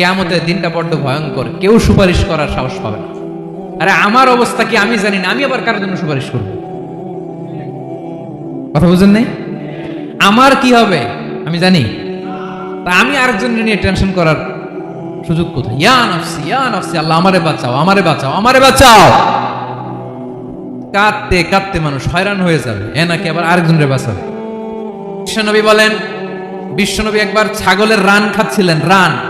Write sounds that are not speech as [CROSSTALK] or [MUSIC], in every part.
কেয়ামতের দিনটা বড্ড ভয়ঙ্কর। কেউ সুপারিশ করার সাহস পাবে না। আরে আমার অবস্থা কি আমি জানি না, আমি আবার কারোর জন্য সুপারিশ করব? কথা বুঝেন নাই? আমার কি হবে? আমি জানি। তা আমি আরেকজন নিয়ে টেনশন করার সুযোগ কোথায়? ইয়া নফসি ইয়া নফসি, আল্লাহ আমারে বাঁচাও আমারে বাঁচাও আমারে বাঁচাও! কাঁদতে কাঁদতে মানুষ হয়রান হয়ে যাবে। এ নাকি আবার আরেকজনের বাঁচাবে? বিশ্বনবী বলেন, বিশ্বনবী একবার ছাগলের রান খাচ্ছিলেন, রান।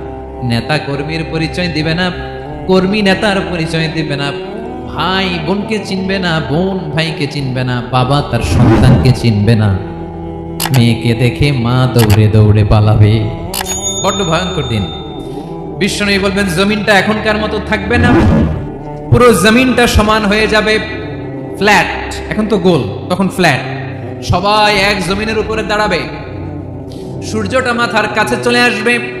নেতা কর্মীর পরিচয় দিবে না, কর্মী নেতার পরিচয় দিবে না, ভাই বোনকে চিনবে না, বোন ভাইকে চিনবে না, বাবা তার সন্তানকে চিনবে না। মেয়েকে দেখে মা দৌড়ে দৌড়ে পালাবে। বড্ড ভয়ঙ্কর দিন। বিষ্ণু বলবেন, জমিনটা এখনকার মতো থাকবে না। পুরো জমিনটা সমান হয়ে যাবে ফ্ল্যাট। এখন তো গোল, তখন ফ্ল্যাট। সবাই এক জমিনের উপরে দাঁড়াবে। সূর্যটা মাথার কাছে চলে আসবে।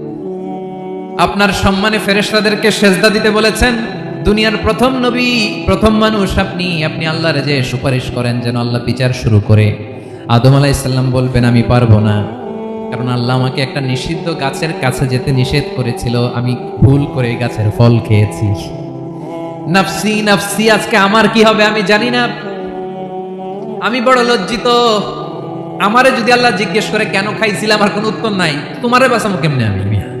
আপনার সম্মানে ফেরেশতাদেরকে সেজদা দিতে বলেছেন, দুনিয়ার প্রথম নবী, প্রথম মানুষ আপনি আপনি আল্লাহর যে সুপারিশ করেন যেন আল্লাহ বিচার শুরু করে। আদম আলাইহিস সালাম বলবেন, আমি পারব না। কারণ আল্লাহ আমাকে একটা নিষিদ্ধ গাছের কাছে যেতে নিষেধ করেছিল, আমি ভুল করে গাছের ফল খেয়েছি। নাফসি নাফসি, আজকে আমার কি হবে আমি জানি না। আমি বড় লজ্জিত। আমারে যদি আল্লাহ জিজ্ঞেস করে, কেন খাইছিলাম আমার কোনো উত্তর নাই। তোমারে বাঁচাবো কেমনে আমি?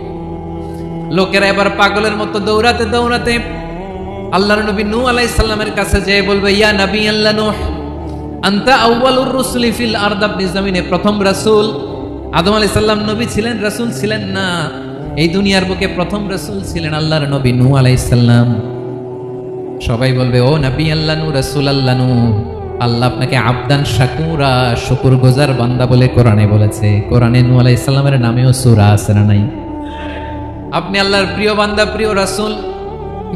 লোকেরা এবার পাগলের মতো দৌড়াতে দৌড়াতে আল্লাহর নবী নূহ আলাইহিস সালামের কাছে যেয়ে বলবে, ইয়া নবী আল্লাহ নূহ, আন্তা আউয়ালুর রুসুলি ফিল আরদ আপনি জমিনে, প্রথম রাসূল। আদম আলাইহিস সালাম নবী ছিলেন, রাসূল ছিলেন না। এই দুনিয়ার বুকে প্রথম রাসূল ছিলেন আল্লাহর নবী নূহ আলাইহিস সালাম। সবাই বলবে, ও নবী আল্লাহ নূ রাসূল আল্লাহ নূ আল্লাহ আপনাকে আবদান, শাকুরা শুকুর গোজার বান্দা বলে কোরআনে বলেছে। কোরআনে নূহ আলাইহিস সালামের নামেও সূরা আছে না নাই? আপনি আল্লাহর প্রিয় বান্দা, প্রিয় রাসূল,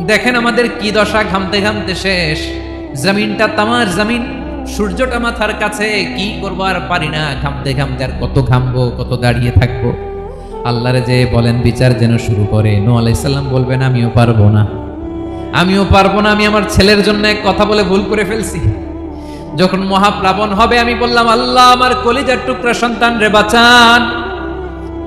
দেখেন আমাদের কি দশা ঘামতে ঘামতে শেষ। জমিনটা তামার জমিন, সূর্যটা মাথার কাছে, কি করব আর পারি না, ঘামতে ঘামতে আর কত ঘামবো, কত দাঁড়িয়ে থাকব। আল্লাহরে যে বলেন, বিচার যেন শুরু করে। নো আলাইসাল্লাম বলবেন, আমিও পারব না। আমিও পারব না, আমি আমার ছেলের জন্য এক কথা বলে ভুল করে ফেলছি। যখন মহাপ্লাবন হবে, আমি বললাম, আল্লাহ, আমার কলিজার টুকরা সন্তান রে, বাঁচান।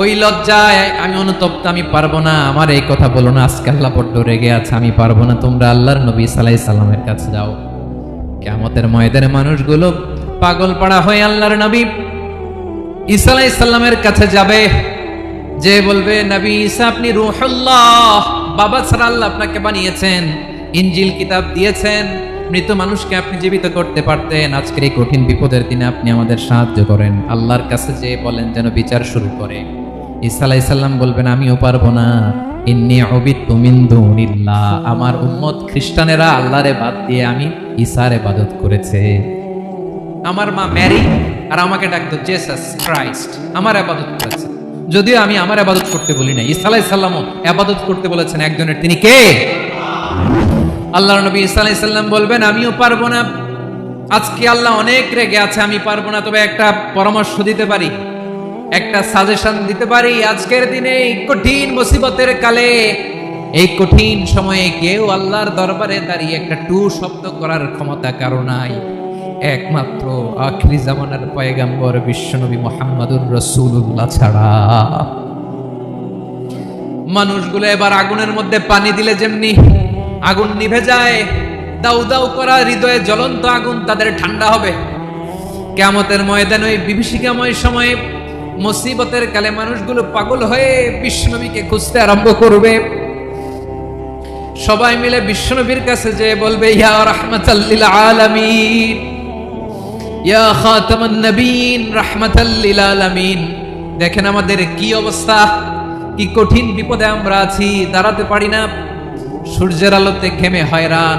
ওই লজ্জায় আমি অনুতপ্ত, আমি পারব না। আমার এই কথা বলো না, আজকে আল্লাহ বড্ড রেগে আছে, আমি পারব না। তোমরা আল্লাহর নবী সালাই সাল্লামের কাছে যাও। কেমতের ময়দানে মানুষগুলো পাগল পাড়া হয়ে আল্লাহর নবী ঈসা আলাই সাল্লামের কাছে যাবে। যে বলবে, নবী ঈসা, আপনি রুহুল্লাহ, বাবা ছাড়া আল্লাহ আপনাকে বানিয়েছেন, ইনজিল কিতাব দিয়েছেন, মৃত মানুষকে আপনি জীবিত করতে পারতেন, আজকের এই কঠিন বিপদের দিনে আপনি আমাদের সাহায্য করেন। আল্লাহর কাছে যে বলেন যেন বিচার শুরু করে। ঈসা আলাই সাল্লাম বলবেন, আমিও পারব না। ইন্নি অবিত্তু মিন দুনিল্লাহ। আমার উম্মত খ্রিস্টানেরা আল্লাহরে বাদ দিয়ে আমি ঈসার ইবাদত করেছে। আমার মা ম্যারি আর আমাকে ডাকতো জেসাস ক্রাইস্ট আমার আবাদত করেছে। যদিও আমি আমার আবাদত করতে বলি না ঈসা আলাইহিস সালামও আবাদত করতে বলেছেন একজনের, তিনি কে? আল্লাহর নবী ঈসা আলাইহিস সালাম বলবেন, আমিও পারব না। আজকে আল্লাহ অনেক রেগে আছে, আমি পারব না। তবে একটা পরামর্শ দিতে পারি। একটা সাজেশন দিতে পারি, আজকের দিনে কঠিন মুসিবতের কালে, এই কঠিন সময়ে কেউ আল্লাহর দরবারে দাঁড়িয়ে একটা টু শব্দ করার ক্ষমতা কারও নাই। একমাত্র আখরি জামানার পয়গাম্বর বিশ্বনবী মোহাম্মদুর রসুল্লাহ ছাড়া। মানুষগুলো এবার আগুনের মধ্যে পানি দিলে যেমনি আগুন নিভে যায়, দাউ দাউ করা হৃদয়ে জ্বলন্ত আগুন তাদের ঠান্ডা হবে। কেমতের ময়দান ওই বিভীষিকাময় সময়ে মুসিবতের কালে মানুষগুলো পাগল হয়ে বিষ্ণবীকে খুঁজতে আরম্ভ করবে। সবাই মিলে বিশ্বনবীর কাছে যে বলবে, ইয়া রাহমাতাল্লিল আলামিন, ইয়া খাতামান নবীন রাহমাতাল্লিল আলামিন। দেখেন আমাদের কি অবস্থা, কি কঠিন বিপদে আমরা আছি, দাঁড়াতে পারি না। সূর্যের আলোতে ঘেমে হয়রান।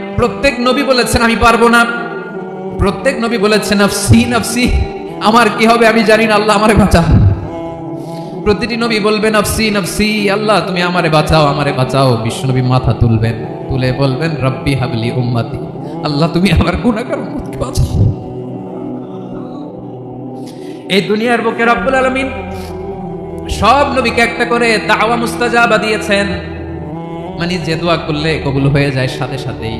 প্রত্যেক নবী বলেছেন, আমি পারব না। প্রত্যেক নবী বলেছেন, নফসি নফসি, আমার কি হবে আমি জানি না, আল্লাহ আমারে বাঁচা প্রতিটি নবী বলবেন নফসি নফসি, আল্লাহ, তুমি আমারে বাঁচাও আমারে বাঁচাও। বিশ্বনবী মাথা তুলবেন, তুলে বলবেন, রব্বি হাবলি উম্মতি, আল্লাহ, তুমি আমার গুণাকার উম্মতকে বাঁচাও। এই দুনিয়ার বুকে রব্বুল আলমিন সব নবীকে একটা করে দাওয়া মুস্তাজাবা দিয়েছেন। মানে যে দোয়া করলে কবুল হয়ে যায় সাথে সাথেই।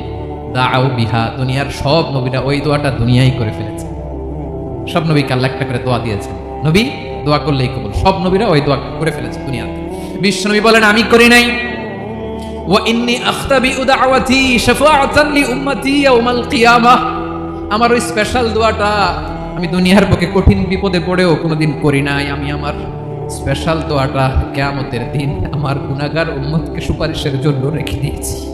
দাও বিহা, দুনিয়ার সব নবীরা ওই দোয়াটা দুনিয়াই করে ফেলেছে। সব নবীকে আল্লাহ একটা করে দোয়া দিয়েছেন। নবী, দোয়া করলেই কবুল। সব নবীরা ওই দোয়া করে ফেলেছে দুনিয়াতে। বিশ্ব নবী বলেন, আমি করি নাই। আমার ওই স্পেশাল দোয়াটা আমি দুনিয়ার বুকে কঠিন বিপদে পড়েও কোনোদিন করি নাই। আমি আমার স্পেশাল দোয়াটা কিয়ামতের দিন আমার গুনাহগার উম্মতকে সুপারিশের জন্য রেখে দিয়েছি।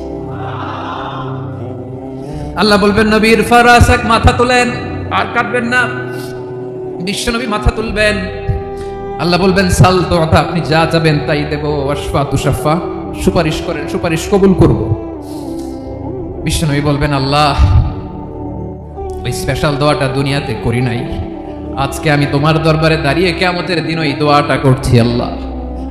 আল্লাহ বলবেন, নবীর ফারাসাক মাথা তোলেন, আর কাটবেন না। বিশ্বনবী মাথা তুলবেন। আল্লাহ বলবেন, সাল তো আপনি যা যাবেন তাই দেব। ওয়াসফা তুষাফা সুপারিশ করেন, সুপারিশ কবুল করব। বিশ্বনবী বলবেন, আল্লাহ, ওই স্পেশাল দোয়াটা দুনিয়াতে করি নাই। আজকে আমি তোমার দরবারে দাঁড়িয়ে কেমতের দিন ওই দোয়াটা করছি, আল্লাহ।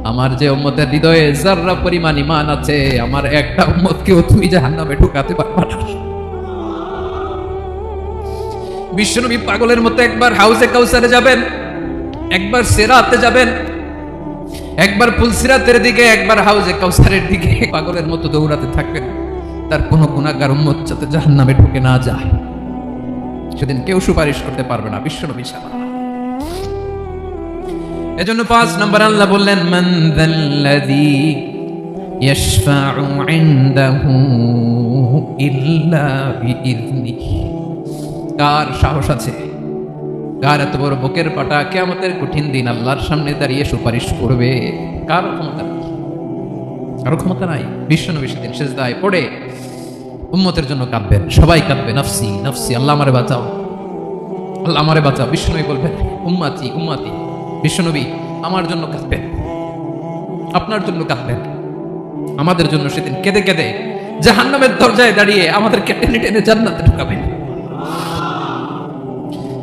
আমার যে উম্মতের হৃদয়ে যার্রা পরিমাণ ইমান আছে, আমার একটা উম্মতকেও তুমি জাহান্নামে ঢুকাতে পারবা না। বিশ্বনবী পাগলের মতো একবার হাউসে কাউসারে যাবেন, একবার সেরাতে যাবেন, একবার ফুলসিরাতের দিকে, একবার হাউসে কাউসারের দিকে। [LAUGHS] পাগলের মতো দৌড়াতে থাকবেন, তার কোনো গুণাগার উম্মত যাতে জাহান নামে ঢুকে না যায়। সেদিন কেউ সুপারিশ করতে পারবে না, বিশ্বনবী ছাড়া। এজন্য পাঁচ নম্বর আল্লাহ বললেন, মান যাল্লাযী ইয়াশফাউ ইনদাহু ইল্লা বিইذনিহি কার সাহস আছে। কার এত বড় বুকের পাটা কেমতের কঠিন দিন আল্লাহর সামনে দাঁড়িয়ে সুপারিশ করবে। কার ক্ষমতা কারও ক্ষমতা নাই। বিশ্ব নবী সেদিন সেজদায় পড়ে উম্মতের জন্য কাঁদবেন। সবাই কাঁদবে, নফসি নফসি, আল্লাহ আমারে বাঁচাও। আল্লাহ আমারে বাঁচাও। বিশ্বনবী বলবেন, উম্মাতি উম্মাতি বিশ্বনবী আমার জন্য কাঁদবেন। আপনার জন্য কাঁদবেন। আমাদের জন্য সেদিন কেঁদে কেঁদে জাহান্নামের দরজায় দাঁড়িয়ে আমাদেরকে টেনে টেনে জান্নাতে ঢুকাবেন।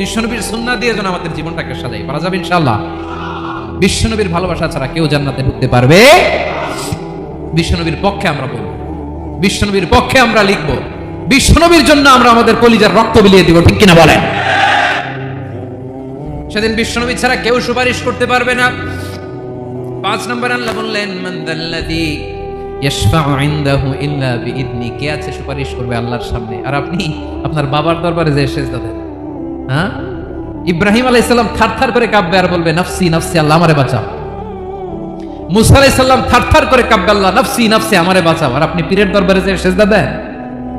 বিশ্বনবীর সুন্না দিয়ে যেন আমাদের জীবনটাকে সাজাই। পারা যাবে ইনশাআল্লাহ। বিশ্বনবীর ভালোবাসা ছাড়া কেউ জান্নাতে ঢুকতে পারবে? বিশ্বনবীর পক্ষে আমরা বলব। বিশ্বনবীর পক্ষে আমরা লিখব। বিশ্বনবীর জন্য আমরা আমাদের কলিজার রক্ত বিলিয়ে দিব, ঠিক কিনা বলেন? সেদিন বিশ্বনবী ছাড়া কেউ সুপারিশ করতে পারবে না। পাঁচ নম্বর আল্লাহ বললেন মান্দাল্লাদি ইয়াশফাউ ইনদাহু ইল্লা বিইذনি কে আছে সুপারিশ করবে আল্লাহর সামনে? আর আপনি আপনার বাবার দরবারে যে সেজদা দেন। হ্যাঁ? ইব্রাহিম আলাইহিস সালাম থারথার করে কাঁপবে আর বলবে, নফসি নফসি, আল্লাহ আমারে বাঁচাও। মুসা আলাইহিস সালাম থারথার করে কাঁপবে, আল্লাহ, নফসি নফসি, আমারে বাঁচাও। আর আপনি পীরের দরবারে যে সেজদা দেন,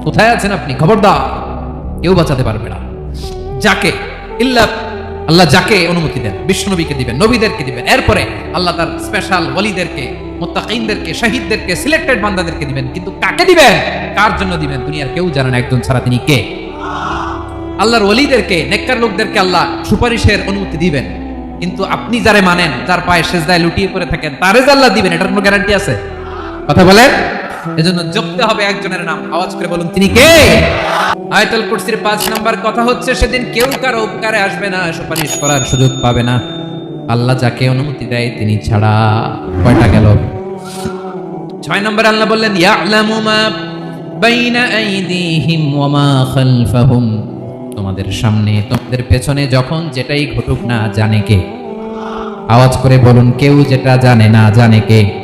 কোথায় আছেন আপনি? খবর খবরদার, কেউ বাঁচাতে পারবে না। যাকে, ইল্লা, আল্লাহ যাকে অনুমতি দেন, বিষ্ণনবীকে দিবেন, নবীদেরকে দিবেন, এরপরে আল্লাহ তার স্পেশাল ওয়ালিদেরকে মুত্তাকিনদেরকে, শহীদদেরকে সিলেক্টেড বান্দাদেরকে দিবেন। কিন্তু কাকে দিবেন? কার জন্য দিবেন? দুনিয়ার কেউ জানে না, একজন ছাড়া তিনি কে? আল্লাহর ওলিদেরকে, নেককার লোকদেরকে আল্লাহ সুপারিশের অনুমতি দিবেন। কিন্তু আপনি যারে মানেন, যার পায়ে সেজদায় লুটিয়ে পড়ে থাকেন, তারে আল্লাহ দিবেন, এটার কোনো গ্যারান্টি আছে? কথা বলেন? এজন্য জপতে হবে একজনের নাম, আওয়াজ করে বলুন, তিনি কে? আয়াতুল কুরসির পাঁচ নাম্বার কথা হচ্ছে, সেদিন কেউ কারও উপকারে আসবে না, সুপারিশ করার সুযোগ পাবে না। আল্লাহ যাকে অনুমতি দেয়, তিনি ছাড়া কয়টা গেল? ছয় নম্বর আল্লাহ বললেন, ইয়ালামু মা বাইনা আইদিহিম ওয়া মা খালফাহুম। তোমাদের সামনে, তোমাদের পেছনে যখন যেটাই ঘটুক না জানে কে। আওয়াজ করে বলুন, কেউ যেটা জানে না জানে কে।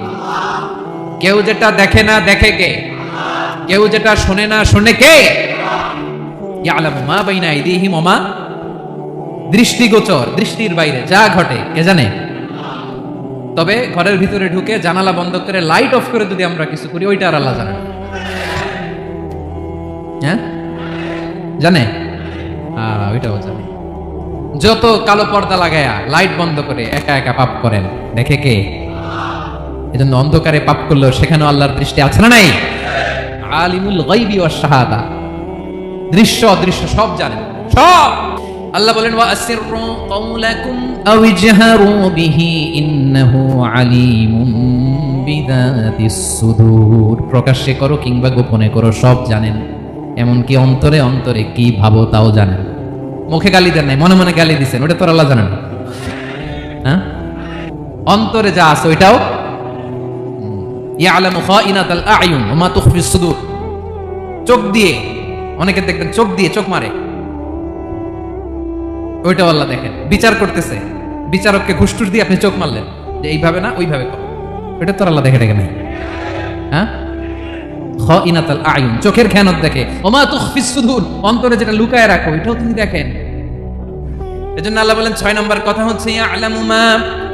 কেউ যেটা দেখে না দেখে কে। কেউ যেটা শোনে না শোনে কে। মা বাইনা আইদিহিম ওয়া দৃষ্টিগোচর, দৃষ্টির বাইরে যা ঘটে, কে জানে? তবে ঘরের ভিতরে ঢুকে জানালা বন্ধ করে লাইট অফ করে যদি আমরা কিছু করি, ওইটা আর আল্লাহ জানে হ্যাঁ? জানে? ওইটাও জানে। যত কালো পর্দা লাগায়া, লাইট বন্ধ করে একা একা পাপ করেন, দেখে কে? এজন্য অন্ধকারে পাপ করলেও সেখানেও আল্লাহর দৃষ্টি আছে না নাই? আলিমুল গাইবি ওয়াস শাহাদা। দৃশ্য অদৃশ্য সব জানেন। সব! আল্লাহ বলেন, ওয়া আসিররু কাওলাকুম আও ইজহারু বিহি, ইন্নাহু আলিমুম বিদাতিস সুদূর। প্রকাশ্যে করো কিংবা গোপনে করো, সব জানেন। এমনকি অন্তরে অন্তরে কি ভাবো তাও জানেন মুখে গালি দেন নাই, মনে মনে গালি দিছেন, ওটা তোর আল্লাহ জানেন হ্যাঁ? অন্তরে যা আছে ওইটাও। চোখ দিয়ে, অনেকে দেখবেন চোখ দিয়ে চোখ মারে। ওইটাও আল্লাহ দেখেন, বিচার করতেছে। বিচারককে ঘুষটুস দিয়ে আপনি চোখ মারলেন। যে এইভাবে না, ওইভাবে ওইটা তোর আল্লাহ দেখে দেখে না হ্যাঁ? খাইনাতাল আয়ুন চোখের খেয়ানত দেখে। ওমা তুখফিস সুদূর, অন্তরে যেটা লুকায় রাখো, এটাও তিনি দেখেন। এজন্য আল্লাহ বলেন, ছয় নম্বর কথা হচ্ছে, ইয়ালামু মা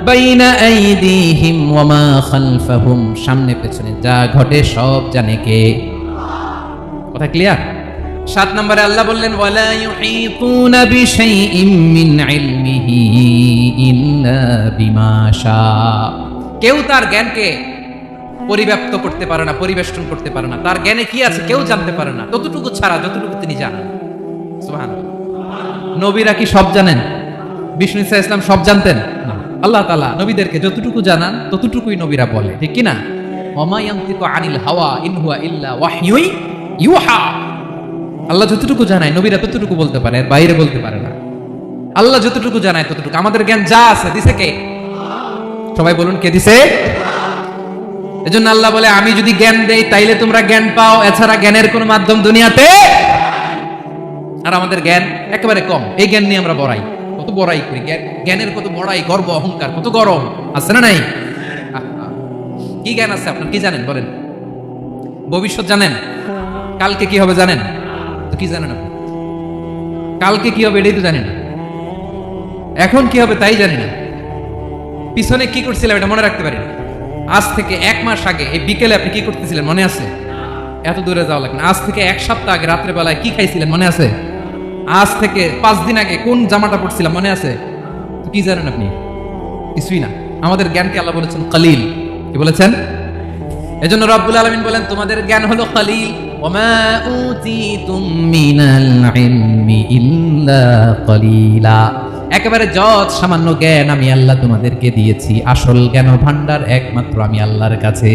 বাইনা আইদিহিম ওয়া মা খালফাহুম। সামনে পেছনে যা ঘটে সব জানে কে। কথা ক্লিয়ার? সাত নম্বরে আল্লাহ বললেন, ওয়ালা ইউহিতুনা বিশাইইম মিন ইলমিহি ইল্লা বিমা শা কেউ তার জ্ঞানকে পরিব্যাপ্ত করতে পারে না, পরিবেষ্টন করতে পারে না। তার জ্ঞানে কি আছে কেউ জানতে পারে না। ততটুকু ছাড়া, যতটুকু তিনি জানেন। নবীরা কি সব জানেন? বিষ্ণু ইসা ইসলাম সব জানতেন? আল্লাহ তালা নবীদেরকে যতটুকু জানান, ততটুকুই নবীরা বলে। ঠিক কিনা অমায়ান্তিকু আনিল হাওয়া ইন হুয়া ইল্লা ওয়াহয়ুই ইউহা। আল্লাহ যতটুকু জানায়, নবীরা ততটুকু বলতে পারে, এর বাইরে বলতে পারে না। আল্লাহ যতটুকু জানায়, ততটুকু। আমাদের জ্ঞান যা আছে, দিছে কে? সবাই বলুন, কে দিছে? এজন্য আল্লাহ বলে, আমি যদি জ্ঞান দেই, তাইলে তোমরা জ্ঞান পাও। এছাড়া জ্ঞানের কোনো মাধ্যম দুনিয়াতে আর আমাদের জ্ঞান একেবারে কম। এই জ্ঞান নিয়ে আমরা বড়াই। কত বড়াই করি। জ্ঞানের কত বড়াই, গর্ব, অহংকার, কত গরম। আছে না নাই? কি জ্ঞান আছে আপনার? কি জানেন? বলেন। ভবিষ্যৎ জানেন? কালকে কি হবে জানেন? তো কি জানেন আপনি? কালকে কি হবে এটাই তো জানেন। এখন কি হবে তাই জানি না পিছনে কি করছিলাম এটা মনে রাখতে পারি না। আজ থেকে এক মাস আগে, এই বিকেলে আপনি কি করতেছিলেন? মনে আছে? এত দূরে যাওয়া লাগবে। আজ থেকে এক সপ্তাহ আগে রাত্রে বেলায় কি খাইছিলেন? মনে আছে? আজ থেকে পাঁচ দিন আগে কোন জামাটা পড়ছিলাম মনে আছে? কি জানেন আপনি? কিছুই না। আমাদের জ্ঞানকে আল্লাহ বলেছেন কালিল কি বলেছেন? এজন্য রব্বুল আলামিন বলেন, তোমাদের জ্ঞান হলো কালিল ওমা ইল্লা কালিলা একেবারে যত সামান্য জ্ঞান আমি আল্লাহ তোমাদেরকে দিয়েছি, আসল জ্ঞান ভান্ডার একমাত্র আমি আল্লাহর কাছে।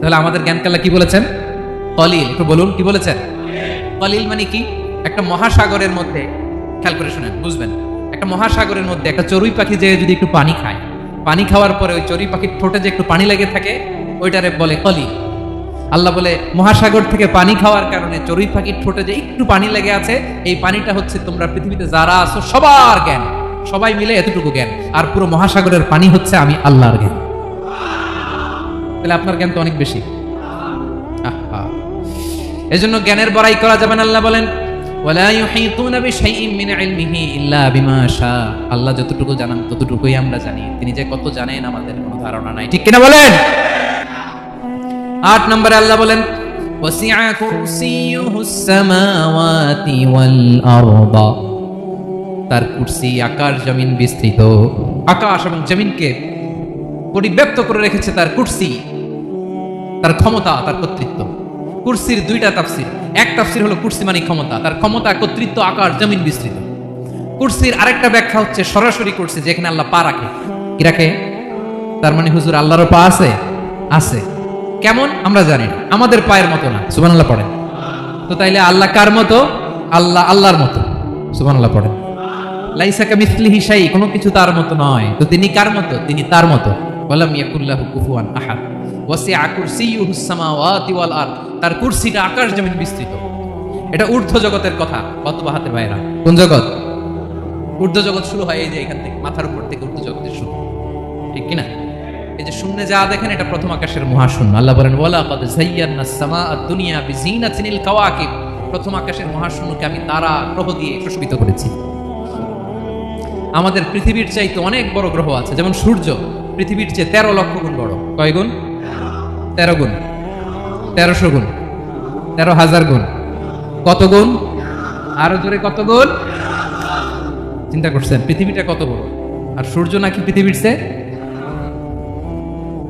তাহলে আমাদের জ্ঞানকে আল্লাহ কি বলেছেন? কলিল, একটু বলুন, কি বলেছেন? কলিল মানে কি? একটা মহাসাগরের মধ্যে, খেয়াল করে শুনেন, বুঝবেন। একটা মহাসাগরের মধ্যে একটা চড়ুই পাখি যে যদি একটু পানি খায়, পানি খাওয়ার পরে ওই চড়ুই পাখির ঠোঁটে যে একটু পানি লেগে থাকে, ওইটারে বলে কলিল। আল্লাহ বলে, মহাসাগর থেকে পানি খাওয়ার কারণে চড়ুই পাখির ঠোঁটে যে একটু পানি লেগে আছে, এই পানিটা হচ্ছে তোমরা পৃথিবীতে যারা আছো সবার জ্ঞান। সবাই মিলে এতটুকু জ্ঞান। আর পুরো মহাসাগরের পানি হচ্ছে আমি আল্লাহর জ্ঞান। তাহলে আপনার জ্ঞান তো অনেক বেশি। আহা। এজন্য জ্ঞানের বড়াই করা যাবে না, আল্লাহ বলেন আল্লাহ যতটুকু জানান, ততটুকুই আমরা জানি। তিনি যে কত জানেন, আমাদের কোনো ধারণা নাই। ঠিক কিনা বলেন? আট নম্বরে আল্লাহ বলেন তার কুরসি আকাশ, জমিন বিস্তৃত। আকাশ এবং জমিনকে পরিব্যাপ্ত করে রেখেছে তার কুরসি, তার ক্ষমতা, তার কর্তৃত্ব। কুরসির দুইটা তাফসির। এক তাফসির হলো কুরসি মানে ক্ষমতা। তার ক্ষমতা, কর্তৃত্ব আকার জমিন বিস্তৃত। কুরসির আরেকটা ব্যাখ্যা হচ্ছে সরাসরি কুরসি যেখানে আল্লাহ পা রাখে। কি রাখে? তার মানে হুজুর আল্লাহরও পা আছে? আছে। কেমন? আমরা জানি না। আমাদের পায়ের মতো না। সুবান আল্লাহ পড়েন। তো তাইলে আল্লাহ কার মতো? আল্লাহ, আল্লাহর মতো। সুবান আল্লাহ পড়েন। লাইসাকা মিসলিহি হিসাই কোনো কিছু তার মতো নয়। তো তিনি কার মতো? তিনি তার মতো। ওয়ালাম ইয়াকুল্লাহু কুফুয়ান আহাদ। ওয়াসিআ কুরসিয়ুহুস সামাওয়াতি ওয়াল আরদ। তার কুরসিটা আকাশ জমিন বিস্তৃত। এটা ঊর্ধ্ব জগতের কথা কত বাহাতে ভাইরা কোন জগৎ? ঊর্ধ্ব জগৎ শুরু হয় এই যে এখান থেকে, মাথার উপর থেকে ঊর্ধ্ব জগতের শুরু। ঠিক কিনা? এই যে শূন্যে যা দেখেন, এটা প্রথম আকাশের মহাশূন্য। আল্লাহ বলেন ওয়ালা কদ যায়্যানা সামা আদ-দুনিয়া বিজিনাতিনিল কাওয়াকিব। প্রথম আকাশের মহাশূন্যকে আমি তারা গ্রহ দিয়ে সুশোভিত করেছি। আমাদের পৃথিবীর চাইতে অনেক বড় গ্রহ আছে, যেমন সূর্য, পৃথিবীর চেয়ে তেরো লক্ষ গুণ বড়। কয় গুণ? তেরো গুণ। তেরোশো গুণ। তেরো হাজার গুণ। কত গুণ? আরও জোরে কত গুণ? চিন্তা করছেন, পৃথিবীটা কত বড়? আর সূর্য নাকি পৃথিবীর চেয়ে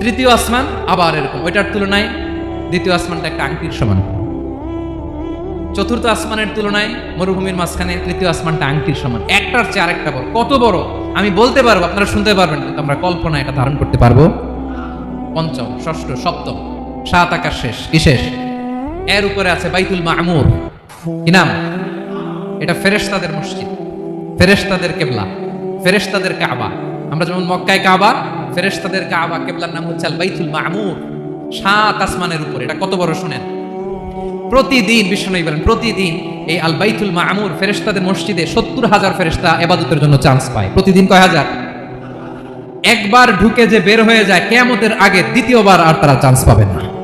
তৃতীয় আসমান আবার এরকম। ওইটার তুলনায় দ্বিতীয় আসমানটা একটা আংটির সমান। চতুর্থ আসমানের তুলনায় মরুভূমির মাঝখানে তৃতীয় আসমানটা আংটির সমান। একটার চেয়ে আরেকটা বড়। কত বড়? আমি বলতে পারব, আপনারা শুনতে পারবেন, কিন্তু আমরা কল্পনা এটা ধারণ করতে পারব। পঞ্চম, ষষ্ঠ, সপ্তম, সাত আকাশ শেষ। কি শেষ? এর উপরে আছে বাইতুল মামুর। কি নাম? এটা ফেরেশতাদের মসজিদ। ফেরেশতাদের কেবলা। ফেরেশতাদের কাবা। আমরা যেমন মক্কায় কাবা ফেরেশতাদের কাবা কেবলার নাম হচ্ছে আল বাইতুল মামুর। সাত আসমানের উপরে। এটা কত বড় শুনেন? প্রতিদিন বিষ্ণু বলেন, প্রতিদিন এই আল বাইতুল মামুর ফেরেশতাদের মসজিদে সত্তর হাজার ফেরেশতা এবাদতের জন্য চান্স পায়। প্রতিদিন কয় হাজার? একবার ঢুকে যে বের হয়ে যায়, কেয়ামতের আগে দ্বিতীয়বার আর তারা চান্স পাবেন না।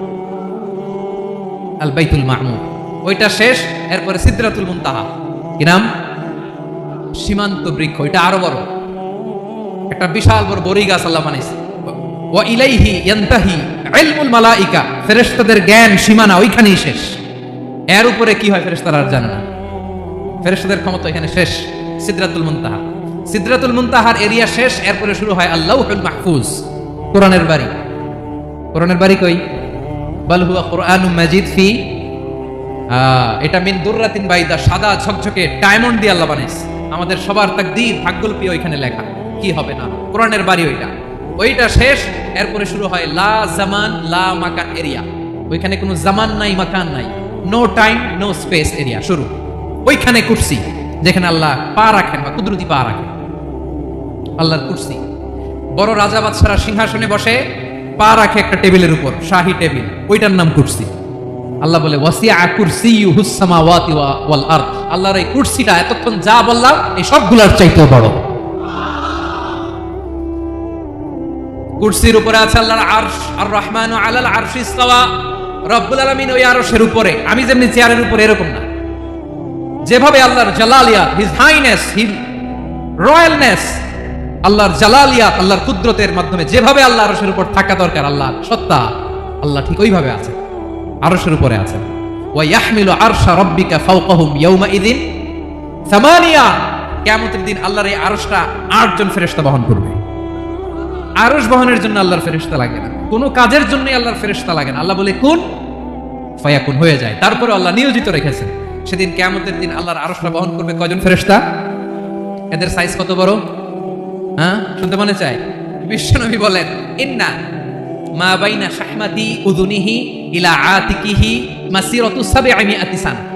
আল বাইতুল মামুর। ওইটা শেষ, এরপরে সিদ্রাতুল মুনতাহা। কি নাম? সীমান্ত বৃক্ষ। এটা আরও বড়। একটা বিশাল বড় বড়ি গাছ আল্লাহ বানাইছে। ওয়া ইলাইহি ইয়ান্তাহি ইলমুল মালাইকা, ফেরেশতাদের জ্ঞান সীমানা ওইখানেই শেষ। এর উপরে কি হয় ফেরেশতারা আর জানে না। ফেরেশতাদের ক্ষমতা এখানে শেষ, সিদরাতুল মুনতাহা। সিদরাতুল মুনতাহার এরিয়া শেষ, এরপরে শুরু হয় আল্লাহুল মাহফুজ, কোরআনের বাড়ি। কোরআনের বাড়ি কই? বাল হুয়া কোরআনুম মাজিদ ফি এটা মিন দুর্রাতিন বাইদা, সাদা ঝকঝকে ডায়মন্ড দিয়ে আল্লাহ বানাইছে। আমাদের সবার তাকদীর ভাগ্যলিপি ওইখানে লেখা। কি হবে না? কোরআনের বাড়ি ওইটা। ওইটা শেষ, এরপরে শুরু হয় লা জামান, লা মাকান এরিয়া। ওইখানে কোনো জামান নাই, মাকান নাই। No time no space area শুরু। ওইখানে কুর্সি, যেখানে আল্লাহ পা রাখেন বা কুদরতি পা রাখেন। আল্লাহর কুর্সি। বড় রাজা বাদশারা সিংহাসনে বসে, পা রাখে একটা টেবিলের উপর, শাহী টেবিল। ওইটার নাম কুর্সি। আল্লাহ বলে ওয়াসিয়া কুরসি হুসামাওয়াতি ওয়াল আরদ। আল্লাহর এই কুরসিটা এতক্ষণ যা বললাম, এই সবগুলোর চাইতেও বড়। কুরসির উপরে আছে আল্লাহর আরশ, আর রহমান আলাল আরশি ইস্তাওয়া। রব্বুল আলামিন ওই আরশের উপরে, আমি যেমনি চেয়ারের উপরে এরকম না। যেভাবে আল্লাহর জালালিয়া হিজ হাইনেস হিজ রয়্যালনেস আল্লাহর জালালিয়াত আল্লাহর কুদরতের মাধ্যমে যেভাবে আল্লাহ আরশের উপর থাকা দরকার, আল্লাহ সত্তা, আল্লাহ ঠিক ওইভাবে আছে। আরশের উপরে আছে। ওয়া ইয়াহমিলু আরশা রাব্বিকা ফাওকাহুম ইয়াউমা ইদিন সামানিয়া, কিয়ামতের দিন আল্লাহর এই আরশটা আটজন ফেরেশতা বহন করবে। আরশ বহনের জন্য আল্লাহর ফেরেশতা লাগে না। কোনো কাজের জন্যই আল্লাহর ফেরেশতা লাগে না। আল্লাহ বলে, কোন? ফায়াকুন, হয়ে যায়। তারপরে আল্লাহ নিয়োজিত রেখেছেন। সেদিন কিয়ামতের দিন আল্লাহর আরশটা বহন করবে কয়জন ফেরেশতা? এদের সাইজ কত বড়? হ্যাঁ? শুনতে মনে চায়? বিশ্বনবী বলেন, ইন্না মা বাইনা শাহমাতি উদুনিহি ইলা আতিকিহি মাসিরাতু সাবঈমিআতি সানা।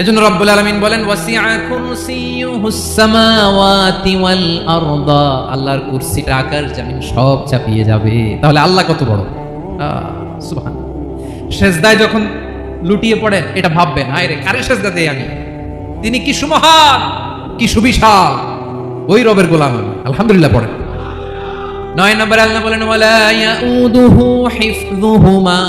এজন্য রব্বুল আলামিন বলেন, ওয়াসিআ কুরসিয়ুহুস সামাওয়াতি ওয়াল আরদা। আল্লাহর কুরসিটা আকাশ জমিন সব চাপিয়ে যাবে। তাহলে আল্লাহ কত বড়? সুবহান সেজদায় যখন লুটিয়ে পড়েন, এটা ভাববেন হায় রে, কারে সেজদা দেই আমি? তিনি কি সুমহান, কি সুবিশাল, ওই রবের গোলাম আলহামদুলিল্লাহ পড়েন। নয় নম্বর আল্লাহ বলেন, ওয়ালা ইয়াউদুহু হিফযুহুমা।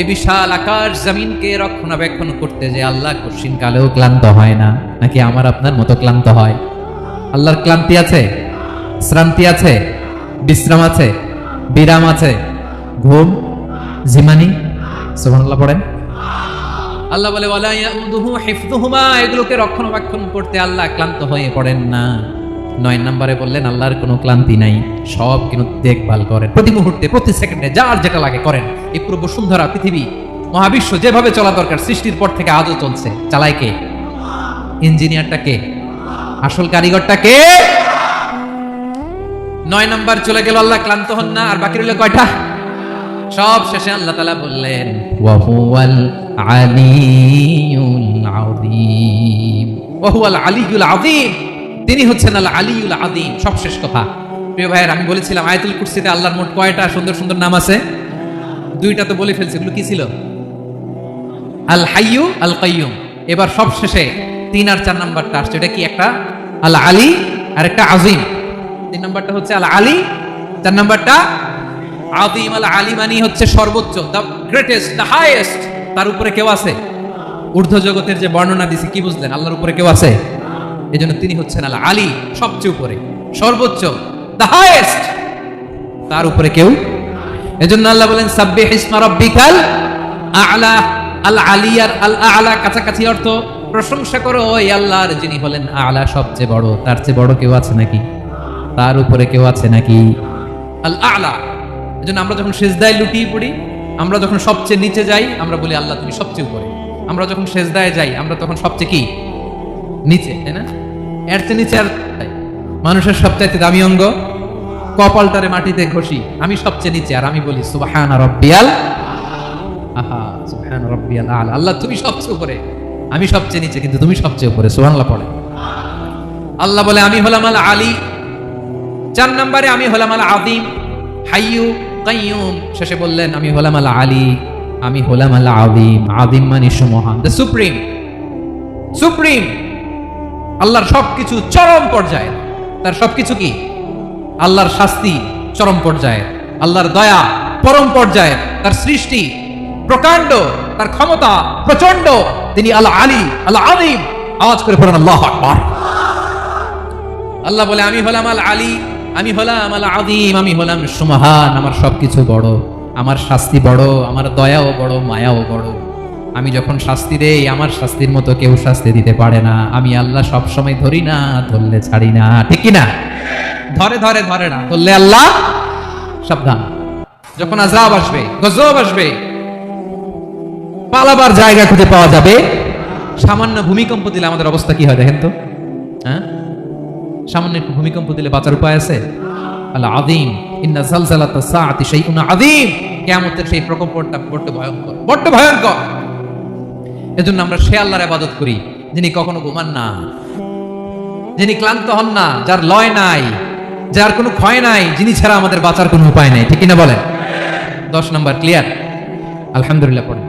এই বিশাল আকাশ জমিনকে রক্ষণাবেক্ষণ করতে যে আল্লাহ কঠিন কালেও ক্লান্ত হয় না, নাকি আমার আপনার মতো ক্লান্ত হয়? আল্লাহর ক্লান্তি আছে? শ্রান্তি আছে? বিশ্রাম আছে? বিরাম আছে? ঘুম? জিমানি? সুবহানাল্লাহ পড়েন। আল্লাহ বলে, ওয়ালা ইয়াউদুহু হিফযুহুমা, এগুলোকে রক্ষণাবেক্ষণ করতে আল্লাহ ক্লান্ত হয়ে পড়েন না। নয় নম্বরে বললেন, আল্লাহর কোনো ক্লান্তি নাই, সব কিন্তু দেখভাল করেন। প্রতি মুহূর্তে, প্রতি সেকেন্ডে যার যেটা লাগে করেন। এই পুরো বসুন্ধরা পৃথিবী, মহাবিশ্ব যেভাবে চলা দরকার, সৃষ্টির পর থেকে আজও চলছে। চালায় কে? ইঞ্জিনিয়ারটা কে? আসল কারিগরটা কে? নয় নাম্বার চলে গেল, আল্লাহ ক্লান্ত হন না। আর বাকি রইল কয়টা? সব শেষে আল্লাহ তালা বললেন, ওয়াহুয়াল আলিউল আযীম। ওয়াহুয়াল আলিউল আযীম। তিনি হচ্ছেন আল আলিউল আযীম সব শেষ কথা। প্রিয় ভাইয়ের, আমি বলেছিলাম, আয়তুল কুরসিতে আল্লাহর মোট কয়টা সুন্দর সুন্দর নাম আছে? দুইটা তো বলে ফেলছি, এগুলো কি ছিল? আল হাইয়ু, আল কাইয়ুম। এবার সবশেষে তিন আর চার নাম্বারটা আসছে। এটা কি একটা? আল আলী, আর একটা আজিম তিন নাম্বারটা হচ্ছে আল আলী, চার নাম্বারটা আদিম আল আলী মানি হচ্ছে সর্বোচ্চ দ্য গ্রেটেস্ট দ্য হাইয়েস্ট তার উপরে কেউ আছে? ঊর্ধ্ব জগতের যে বর্ণনা দিছি, কি বুঝলেন? আল্লাহর উপরে কেউ আছে? এই জন্য তিনি হচ্ছেন আল আলী, সবচেয়ে উপরে, সর্বোচ্চ দ্য হাইয়েস্ট তার উপরে কেউ এজন্য আল্লাহ বলেন, সাব্বিহ ইসমা রাব্বিকাল আ'লা, আল আলিয়ার, আল আ'লা। কাছাকাছি অর্থ, প্রশংসা করো, ওই আল্লাহর যিনি হলেন আ'লা সবচেয়ে বড়। তার চেয়ে বড় কেউ আছে নাকি? তার উপরে কেউ আছে নাকি? আল আ'লা। এজন্য আমরা যখন সেজদায় লুটিয়ে পড়ি, আমরা যখন সবচেয়ে নিচে যাই, আমরা বলি, আল্লাহ, তুমি সবচেয়ে উপরে। আমরা যখন সেজদায় যাই, আমরা তখন সবচেয়ে কি? নিচে, তাই না? এর চেয়ে নিচে আর মানুষের সবচাইতে দামি অঙ্গ, কপালটারে মাটিতে ঘষি। আমি সবচেয়ে নিচে, আর আমি বলি, সুবাহান রব্বিয়াল আহা, সুবহান রব্বিয়াল আলা। আল্লাহ, তুমি সবচেয়ে উপরে। আমি সবচেয়ে নিচে, কিন্তু তুমি সবচেয়ে উপরে। সুবহানাল্লাহ পড়ে। আল্লাহ বলে, আমি হলাম আল আলী। চার নম্বরে, আমি হলাম আল আদিম হাইয়ু কাইয়ুম শেষে বললেন, আমি হলাম আল আলী। আমি হলাম আল আদিম আদিম মানে সুমহান। দ্য সুপ্রিম সুপ্রিম আল্লাহর সবকিছু চরম পর্যায়ে। তার সবকিছু কি? আল্লাহর শাস্তি চরম পর্যায়ে। আল্লাহর দয়া পরম পর্যায়ে। তার সৃষ্টি প্রকাণ্ড, তার ক্ষমতা প্রচণ্ড তিনি আল্লাহ আলী আল্লাহ আলিম আওয়াজ করে পড়েন, আল্লাহ আকবার। আল্লাহ বলে, আমি হলাম আল আলী আমি হলাম আল আদিম আমি হলাম সুমহান। আমার সবকিছু বড়। আমার শাস্তি বড়, আমার দয়াও বড়, মায়াও বড়। আমি যখন শাস্তি দেই, আমার শাস্তির মতো কেউ শাস্তি দিতে পারে না। আমি আল্লাহ সব সময় ধরি না, ধরলে ছাড়ি না। ঠিক না ধরে ধরে ধরে না। ধরলে আল্লাহ সাবধান। যখন আজাব আসবে, গজব আসবে, পালাবার জায়গা খুঁজে পাওয়া যাবে। সামান্য ভূমিকম্প দিলে আমাদের অবস্থা কি হয় দেখেন তো? হ্যাঁ? সামান্য একটু ভূমিকম্প দিলে বাঁচার উপায় আছে? আল্লাহ আদিম ইন্না জালজালাতা সাআতি শাইউন আদিম কিয়ামতের সেই প্রকম্পনটা বড্ড ভয়ঙ্কর। বড্ড ভয়ঙ্কর। এজন্য আমরা সে আল্লাহর ইবাদত করি, যিনি কখনো ঘুমান না, যিনি ক্লান্ত হন না, যার লয় নাই, যার কোনো ক্ষয় নাই, যিনি ছাড়া আমাদের বাঁচার কোনো উপায় নাই। ঠিক কিনা বলেন? দশ নম্বর, ক্লিয়ার? আলহামদুলিল্লাহ পড়েন।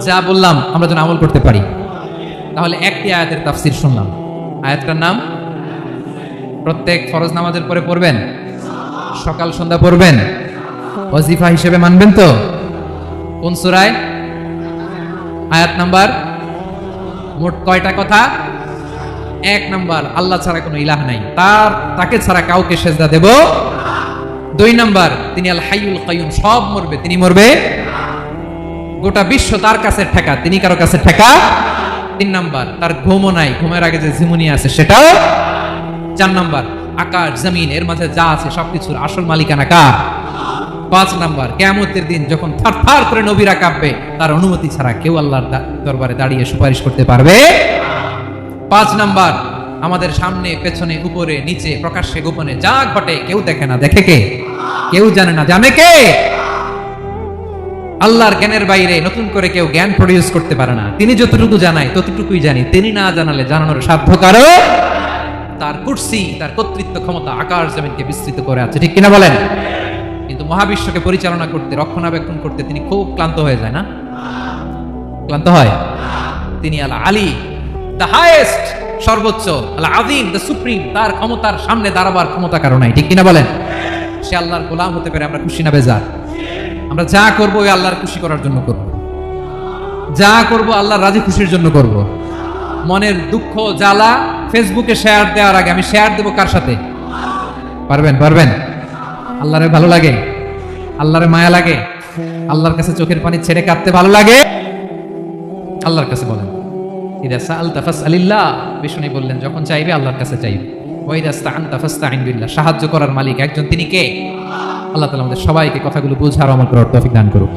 যা বললাম, আমরা যেন আমল করতে পারি। তাহলে একটি আয়াতের তাফসির শুনলাম। আয়াতটার নাম? প্রত্যেক ফরজ নামাজের পরে পড়বেন? সকাল সন্ধ্যা পড়বেন? ওয়াজিফা হিসেবে মানবেন তো? কোন সুরায়? আয়াত নাম্বার মোট কয়টা কথা? এক নাম্বার, আল্লাহ ছাড়া কোনো ইলাহ নাই। তার, তাকে ছাড়া কাউকে সেজদা দেব দুই নাম্বার, তিনি আল হাইউল কাইয়ুম, সব মরবে, তিনি মরবে। গোটা বিশ্ব তার কাছে ঠেকা, তিনি কারও কাছে ঠেকা। তিন নাম্বার, তার ঘুমও নাই, ঘুমের আগে যে ঝিমুনি আছে সেটাও চার নাম্বার, আকাশ, জমিন, এর মাঝে যা আছে সবকিছুর আসল মালিকানা কার? পাঁচ নাম্বার, কেয়ামতের দিন যখন থার করে নবীরা কাঁপবে, তার অনুমতি ছাড়া কেউ আল্লাহর দরবারে দাঁড়িয়ে সুপারিশ করতে পারবে? পাঁচ নাম্বার, আমাদের সামনে, পেছনে, উপরে, নিচে, প্রকাশ্যে, গোপনে যা ঘটে, কেউ দেখে না। দেখে কে? কেউ জানে না। জানে কে? আল্লাহর জ্ঞানের বাইরে নতুন করে কেউ জ্ঞান প্রডিউস করতে পারে না। তিনি যতটুকু জানায়, ততটুকুই জানি। তিনি না জানালে জানানোর সাধ্য কারও? তার কুর্সি, তার কর্তৃত্ব ক্ষমতা আকাশ জমিনকে বিস্তৃত করে আছে। ঠিক কিনা বলেন? কিন্তু মহাবিশ্বকে পরিচালনা করতে, রক্ষণাবেক্ষণ করতে তিনি খুব ক্লান্ত হয়ে যায়, না? ক্লান্ত হয়? তিনি আল আলী দ্য হাইয়েস্ট সর্বোচ্চ আল আদিম দ্য সুপ্রিম তার ক্ষমতার সামনে দাঁড়াবার ক্ষমতা কারও নাই, ঠিক কিনা বলেন? সে আল্লাহর গোলাম হতে পারে আমরা খুশি না, বেজার? আমরা যা করব ওই আল্লাহর খুশি করার জন্য করব। যা করব আল্লাহর রাজি খুশির জন্য করব। মনের দুঃখ, জ্বালা ফেসবুকে শেয়ার দেওয়ার আগে আমি শেয়ার দেবো কার সাথে? পারবেন পারবেন? আল্লাহরে ভালো লাগে, আল্লাহরে মায়া লাগে, আল্লাহর কাছে চোখের পানি ছেড়ে কাঁদতে ভালো লাগে। আল্লাহর কাছে বলেন বিষ্ণু বললেন, যখন চাইবে আল্লাহর কাছে সাহায্য করার মালিক একজন, তিনি কে? আল্লাহ তালা আমাদের সবাইকে কথাগুলো বুঝার আমল করার তৌফিক দান করুক।